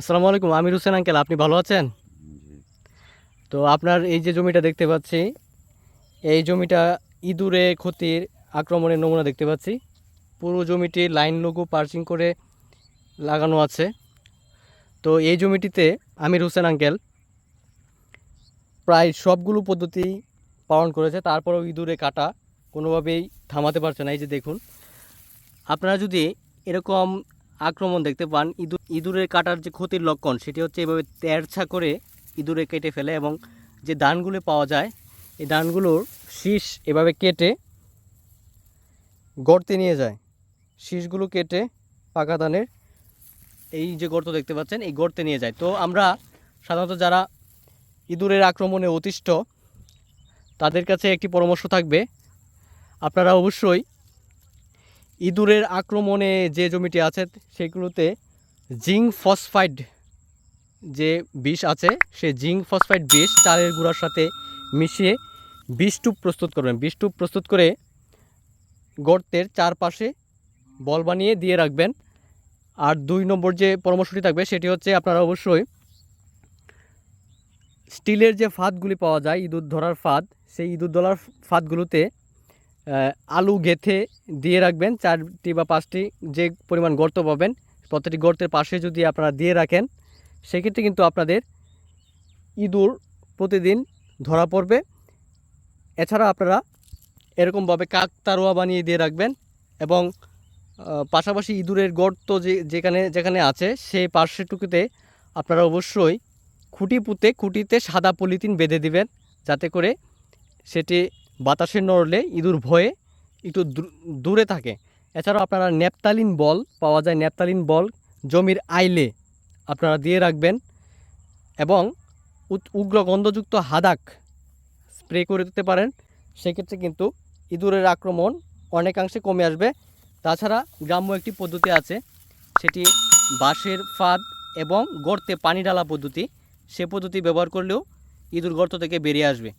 আসসালামু আলাইকুম আমির হোসেন আঙ্কেল আপনি ভালো আছেন? তো আপনার এই যে জমিটা দেখতে পাচ্ছি এই জমিটা ইঁদুরে ক্ষতির আক্রমণের নমুনা দেখতে পাচ্ছি। পুরো জমিটি লাইন লগু পার্চিং করে লাগানো আছে। তো এই জমিটিতে আমির হোসেন আঙ্কেল প্রায় সবগুলো পদ্ধতি পালন করেছে তারপরেও ইঁদুরে কাটা কোনোভাবেই থামাতে পারছে না। এই যে দেখুন আপনারা যদি এরকম আক্রমণ দেখতে পান। ইঁদুর ইঁদুরের কাটার যে ক্ষতির লক্ষণ, সেটি হচ্ছে এভাবে তেরছা করে ইঁদুরে কেটে ফেলে এবং যে দানগুলো পাওয়া যায়, এই দানগুলোর শীষ এভাবে কেটে গর্তে নিয়ে যায়। শীষগুলো কেটে পাকা ধানের এই যে গর্ত দেখতে পাচ্ছেন, এই গর্তে নিয়ে যায়। তো আমরা সাধারণত যারা ইঁদুরের আক্রমণে অতিষ্ঠ, তাদের কাছে একটি পরামর্শ থাকবে। আপনারা অবশ্যই ইঁদুরের আক্রমণে যে জমিটি আছে সেগুলোতে জিঙ্ক ফসফাইড যে বিষ আছে, সে জিঙ্ক ফসফাইড বিষ চালের গুঁড়ার সাথে মিশিয়ে বিষটুপ প্রস্তুত করবেন। বিষটুপ প্রস্তুত করে গর্তের চারপাশে বল বানিয়ে দিয়ে রাখবেন। আর দুই নম্বর যে পরামর্শটি থাকবে সেটি হচ্ছে আপনারা অবশ্যই স্টিলের যে ফাঁদগুলি পাওয়া যায়, ইঁদুর ধরার ফাঁদ, সেই ইঁদুর ধরার ফাঁদগুলোতে আলু গেথে দিয়ে রাখবেন চারটি বা পাঁচটি যে পরিমাণ গর্ত পাবেন, প্রতিটি গর্তের পাশে যদি আপনারা দিয়ে রাখেন, সেক্ষেত্রে কিন্তু আপনাদের ইঁদুর প্রতিদিন ধরা পড়বে। এছাড়া আপনারা এরকমভাবে কাক তারোয়া বানিয়ে দিয়ে রাখবেন এবং পাশাপাশি ইঁদুরের গর্ত যে, যেখানে যেখানে আছে সেই পার্শ্বটুকুতে আপনারা অবশ্যই খুঁটি পুঁতে, খুঁটিতে সাদা পলিথিন বেঁধে দিবেন, যাতে করে সেটি বাতাসে নড়লে ইঁদুর ভয়ে একটু দূর- থাকে। এছাড়াও আপনারা ন্যাপতালিন বল পাওয়া যায় ন্যাপতালিন বল জমির আইলে আপনারা দিয়ে রাখবেন এবং উগ্র গন্ধযুক্ত হাদাক স্প্রে করে দিতে পারেন। সেক্ষেত্রে কিন্তু ইঁদুরের আক্রমণ অনেকাংশে কমে আসবে। তাছাড়া গ্রাম্য একটি পদ্ধতি আছে, সেটি বাঁশের ফাঁদ এবং গর্তে পানি ঢালা পদ্ধতি। সে পদ্ধতি ব্যবহার করলেও ইঁদুর গর্ত থেকে বেরিয়ে আসবে।